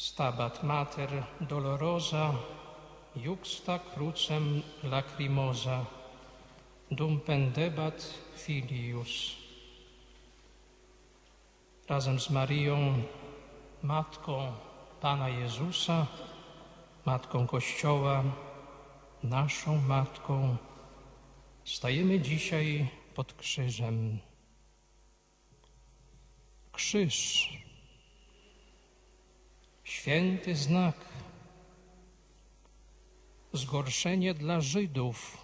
Stabat Mater dolorosa, juxta crucem lacrimosa, dum pendebat filius. Razem z Marią, Matką Pana Jezusa, Matką Kościoła, naszą Matką, stajemy dzisiaj pod krzyżem. Krzyż, święty znak, zgorszenie dla Żydów,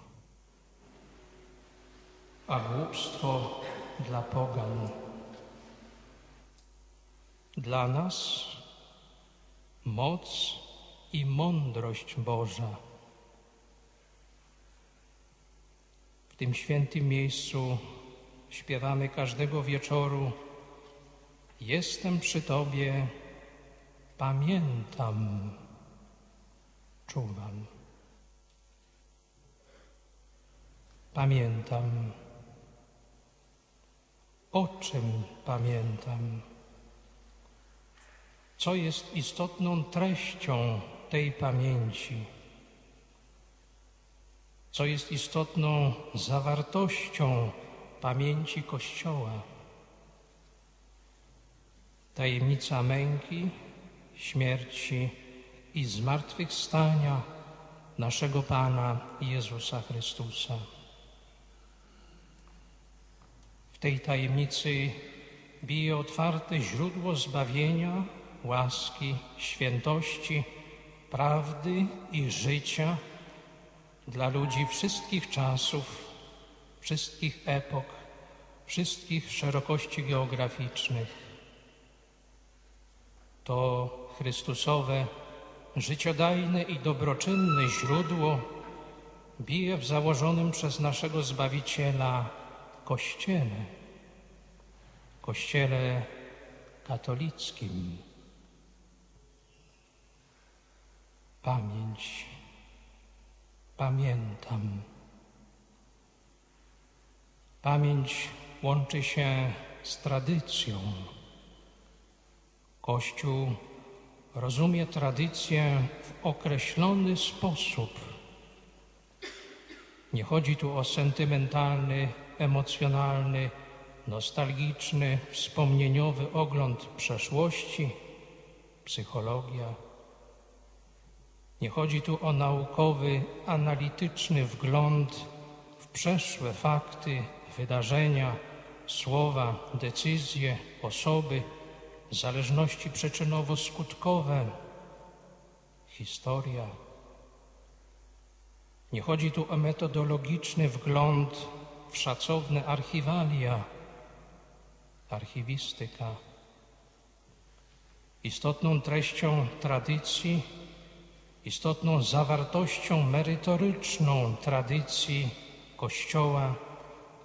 a głupstwo dla pogan. Dla nas moc i mądrość Boża. W tym świętym miejscu śpiewamy każdego wieczoru Jestem przy Tobie, pamiętam, czuwam. Pamiętam. O czym pamiętam? Co jest istotną treścią tej pamięci? Co jest istotną zawartością pamięci Kościoła? Tajemnica męki, śmierci i zmartwychwstania naszego Pana Jezusa Chrystusa. W tej tajemnicy bije otwarte źródło zbawienia, łaski, świętości, prawdy i życia dla ludzi wszystkich czasów, wszystkich epok, wszystkich szerokości geograficznych. To Chrystusowe, życiodajne i dobroczynne źródło bije w założonym przez naszego Zbawiciela Kościele, Kościele katolickim. Pamięć, pamiętam. Pamięć łączy się z tradycją. Kościół rozumie tradycję w określony sposób. Nie chodzi tu o sentymentalny, emocjonalny, nostalgiczny, wspomnieniowy ogląd przeszłości, psychologia. Nie chodzi tu o naukowy, analityczny wgląd w przeszłe fakty, wydarzenia, słowa, decyzje, osoby, zależności przyczynowo-skutkowe, historia. Nie chodzi tu o metodologiczny wgląd w szacowne archiwalia, archiwistyka. Istotną treścią tradycji, istotną zawartością merytoryczną tradycji Kościoła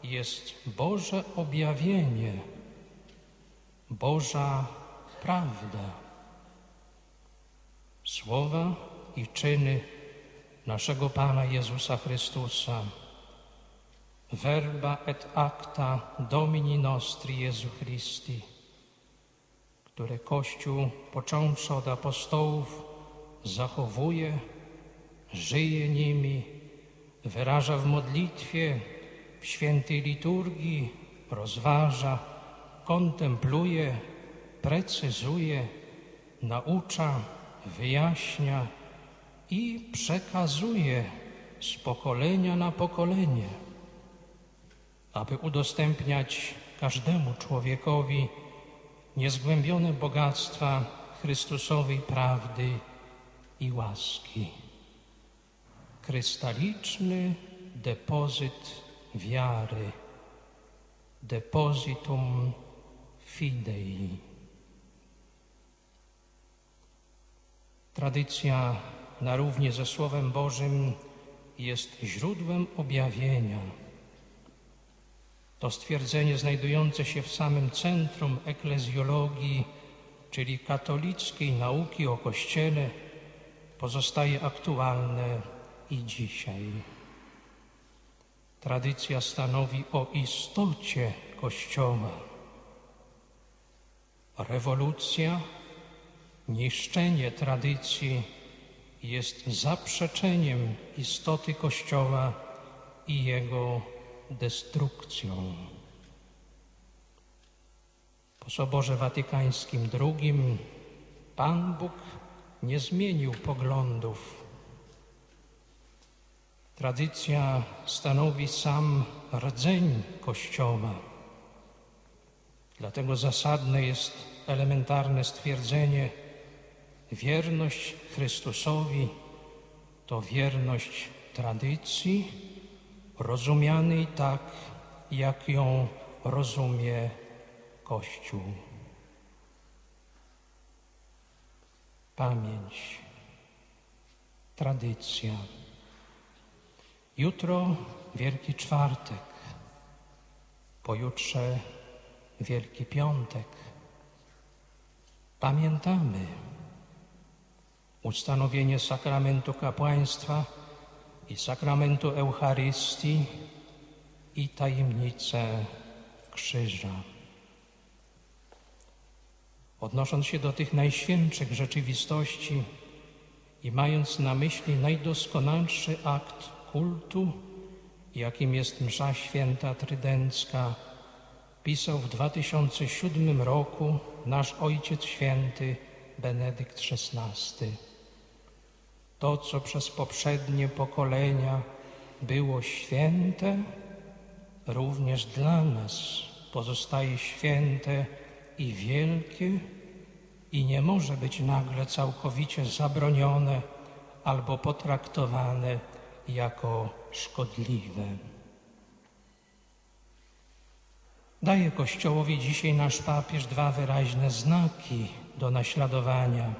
jest Boże objawienie, Boża prawda. Słowa i czyny naszego Pana Jezusa Chrystusa. Verba et acta Domini nostri Jezu Christi, które Kościół, począwszy od apostołów, zachowuje, żyje nimi, wyraża w modlitwie, w świętej liturgii, rozważa, kontempluje, precyzuje, naucza, wyjaśnia i przekazuje z pokolenia na pokolenie, aby udostępniać każdemu człowiekowi niezgłębione bogactwa Chrystusowej prawdy i łaski. Krystaliczny depozyt wiary, depositum fidei. Tradycja na równie ze Słowem Bożym jest źródłem objawienia. To stwierdzenie znajdujące się w samym centrum eklezjologii, czyli katolickiej nauki o Kościele, pozostaje aktualne i dzisiaj. Tradycja stanowi o istocie Kościoła. Rewolucja niszczenie tradycji jest zaprzeczeniem istoty Kościoła i jego destrukcją. Po Soborze Watykańskim II Pan Bóg nie zmienił poglądów. Tradycja stanowi sam rdzeń Kościoła. Dlatego zasadne jest elementarne stwierdzenie: wierność Chrystusowi to wierność tradycji, rozumianej tak, jak ją rozumie Kościół. Pamięć, tradycja. Jutro Wielki Czwartek, pojutrze Wielki Piątek. Pamiętamy ustanowienie sakramentu kapłaństwa i sakramentu Eucharystii i tajemnicę krzyża. Odnosząc się do tych najświętszych rzeczywistości i mając na myśli najdoskonalszy akt kultu, jakim jest msza święta trydencka, pisał w 2007 roku nasz Ojciec Święty Benedykt XVI. To, co przez poprzednie pokolenia było święte, również dla nas pozostaje święte i wielkie i nie może być nagle całkowicie zabronione albo potraktowane jako szkodliwe. Daje Kościołowi dzisiaj nasz papież dwa wyraźne znaki do naśladowania.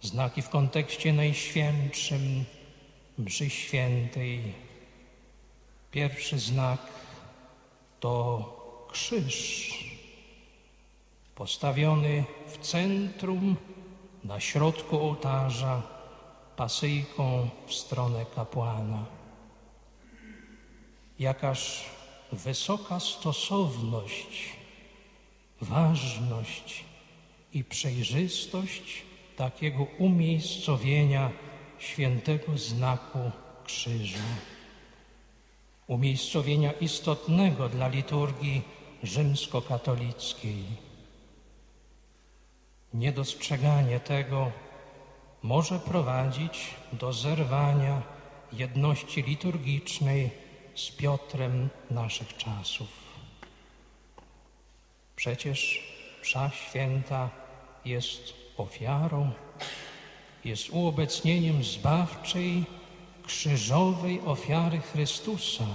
Znaki w kontekście najświętszym mszy świętej. Pierwszy znak to krzyż postawiony w centrum, na środku ołtarza, pasyjką w stronę kapłana. Jakaż wysoka stosowność, ważność i przejrzystość takiego umiejscowienia świętego znaku krzyża. Umiejscowienia istotnego dla liturgii rzymskokatolickiej. Niedostrzeganie tego może prowadzić do zerwania jedności liturgicznej z Piotrem naszych czasów. Przecież msza święta jest ofiarą, jest uobecnieniem zbawczej, krzyżowej ofiary Chrystusa.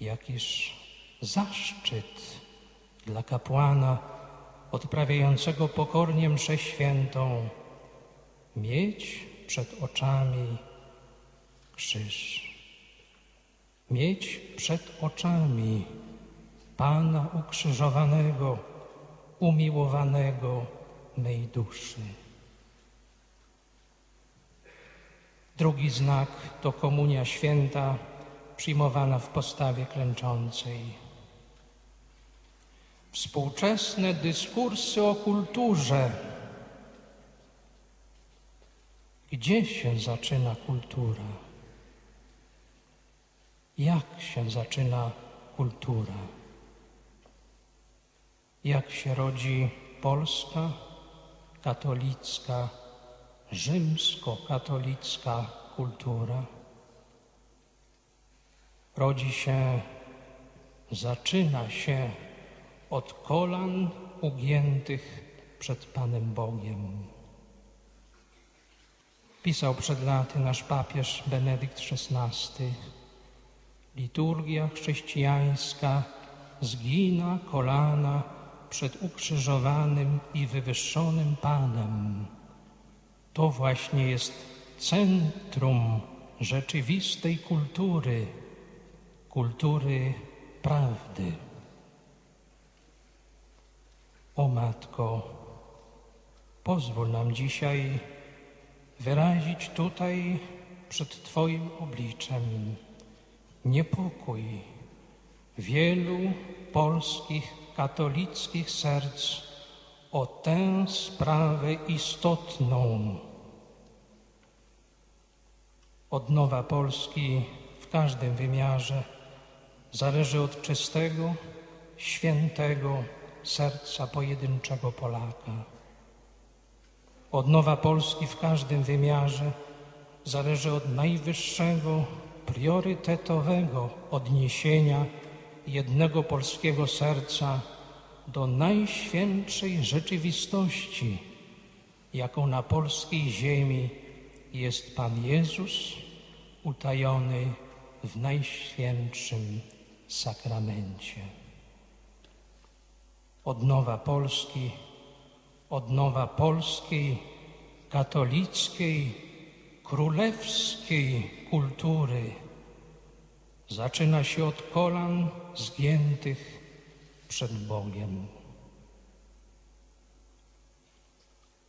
Jakiż zaszczyt dla kapłana, odprawiającego pokornie mszę świętą, mieć przed oczami krzyż. Mieć przed oczami Pana ukrzyżowanego, umiłowanego mej duszy. Drugi znak to komunia święta przyjmowana w postawie klęczącej. Współczesne dyskursy o kulturze. Gdzie się zaczyna kultura? Jak się zaczyna kultura? Jak się rodzi polska, katolicka, rzymskokatolicka kultura? Rodzi się, zaczyna się od kolan ugiętych przed Panem Bogiem. Pisał przed laty nasz papież Benedykt XVI. Liturgia chrześcijańska zgina kolana przed ukrzyżowanym i wywyższonym Panem. To właśnie jest centrum rzeczywistej kultury, kultury prawdy. O Matko, pozwól nam dzisiaj wyrazić tutaj przed Twoim obliczem niepokój wielu polskich katolickich serc o tę sprawę istotną. Odnowa Polski w każdym wymiarze zależy od czystego, świętego serca pojedynczego Polaka. Odnowa Polski w każdym wymiarze zależy od najwyższego, priorytetowego odniesienia jednego polskiego serca do najświętszej rzeczywistości, jaką na polskiej ziemi jest Pan Jezus, utajony w najświętszym sakramencie. Odnowa Polski, odnowa polskiej, katolickiej, królewskiej kultury zaczyna się od kolan zgiętych przed Bogiem.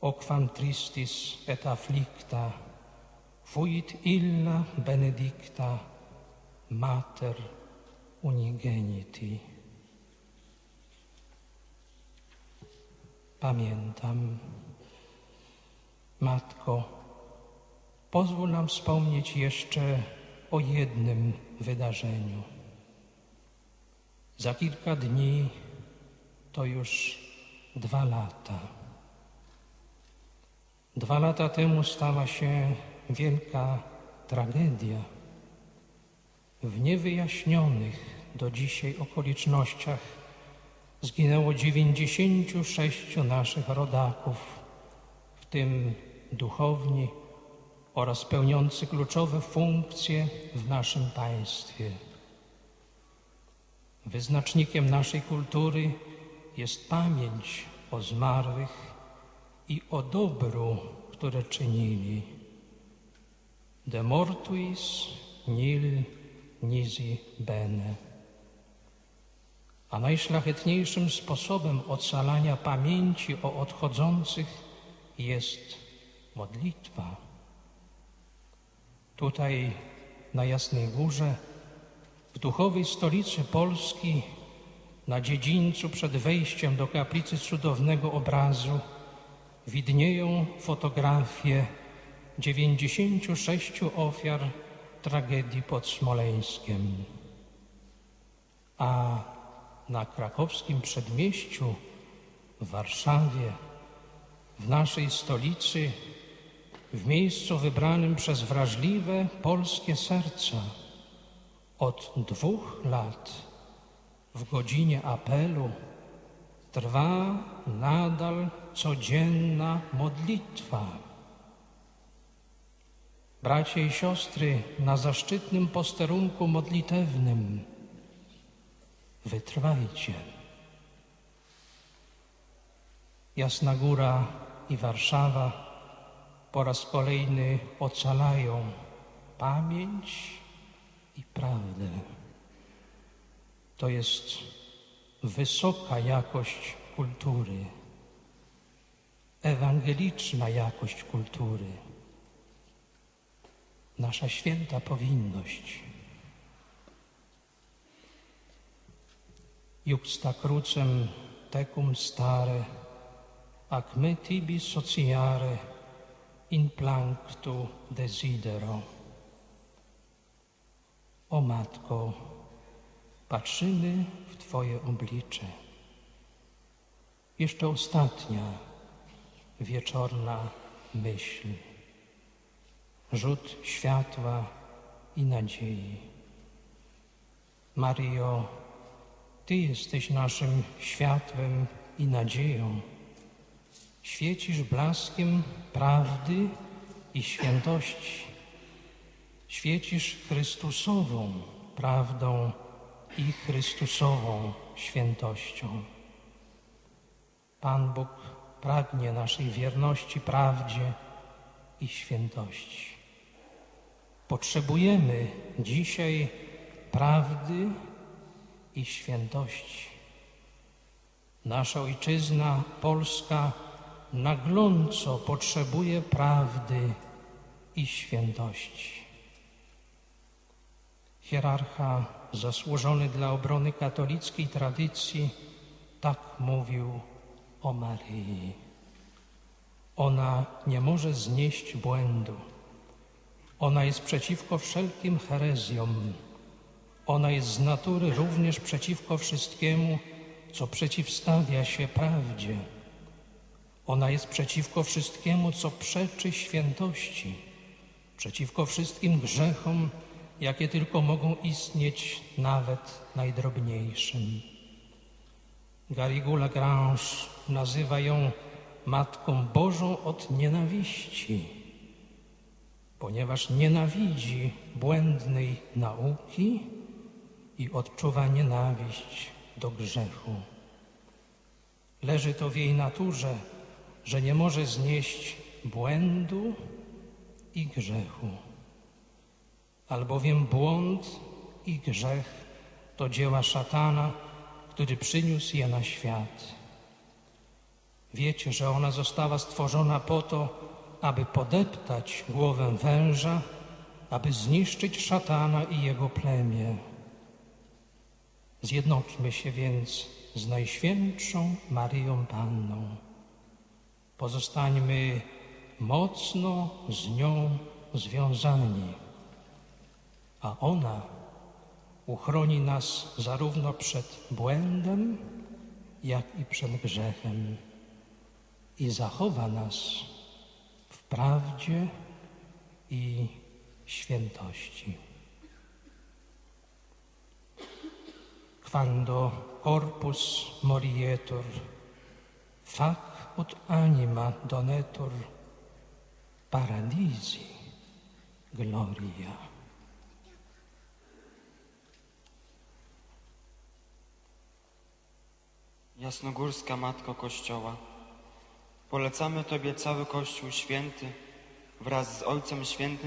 Oquam tristis et afflicta fuit illa benedicta mater unigeniti. Pamiętam, Matko, pozwól nam wspomnieć jeszcze o jednym wydarzeniu. Za kilka dni to już dwa lata. Dwa lata temu stała się wielka tragedia. W niewyjaśnionych do dzisiaj okolicznościach zginęło 96 naszych rodaków, w tym duchowni oraz pełniący kluczowe funkcje w naszym państwie. Wyznacznikiem naszej kultury jest pamięć o zmarłych i o dobru, które czynili. De mortuis nil nisi bene. A najszlachetniejszym sposobem ocalania pamięci o odchodzących jest modlitwa. Tutaj na Jasnej Górze w duchowej stolicy Polski, na dziedzińcu przed wejściem do kaplicy cudownego obrazu, widnieją fotografie 96 ofiar tragedii pod Smoleńskiem. A na krakowskim przedmieściu, w Warszawie, w naszej stolicy, w miejscu wybranym przez wrażliwe polskie serca, od dwóch lat w godzinie apelu trwa nadal codzienna modlitwa. Bracie i siostry, na zaszczytnym posterunku modlitewnym wytrwajcie. Jasna Góra i Warszawa po raz kolejny ocalają pamięć i prawdę. To jest wysoka jakość kultury, ewangeliczna jakość kultury, nasza święta powinność. Juxta crucem tecum stare, ac me tibi sociare in planctu desidero. O Matko, patrzymy w Twoje oblicze. Jeszcze ostatnia wieczorna myśl, rzut światła i nadziei. Mario, Ty jesteś naszym światłem i nadzieją. Świecisz blaskiem prawdy i świętości. Świecisz Chrystusową prawdą i Chrystusową świętością. Pan Bóg pragnie naszej wierności prawdzie i świętości. Potrzebujemy dzisiaj prawdy i świętości. Nasza ojczyzna Polska nagląco potrzebuje prawdy i świętości. Hierarcha zasłużony dla obrony katolickiej tradycji tak mówił o Maryi. Ona nie może znieść błędu. Ona jest przeciwko wszelkim herezjom. Ona jest z natury również przeciwko wszystkiemu, co przeciwstawia się prawdzie. Ona jest przeciwko wszystkiemu, co przeczy świętości, przeciwko wszystkim grzechom, jakie tylko mogą istnieć nawet najdrobniejszym. Garrigou Lagrange nazywa ją Matką Bożą od nienawiści, ponieważ nienawidzi błędnej nauki i odczuwa nienawiść do grzechu. Leży to w jej naturze, że nie może znieść błędu i grzechu. Albowiem błąd i grzech to dzieła szatana, który przyniósł je na świat. Wiecie, że ona została stworzona po to, aby podeptać głowę węża, aby zniszczyć szatana i jego plemię. Zjednoczmy się więc z Najświętszą Maryją Panną. Pozostańmy mocno z nią związani, a ona uchroni nas zarówno przed błędem, jak i przed grzechem i zachowa nas w prawdzie i świętości. Quando corpus morietur, fac ut anima donetur, paradisi gloria. Jasnogórska Matko Kościoła, polecamy Tobie cały Kościół Święty wraz z Ojcem Świętym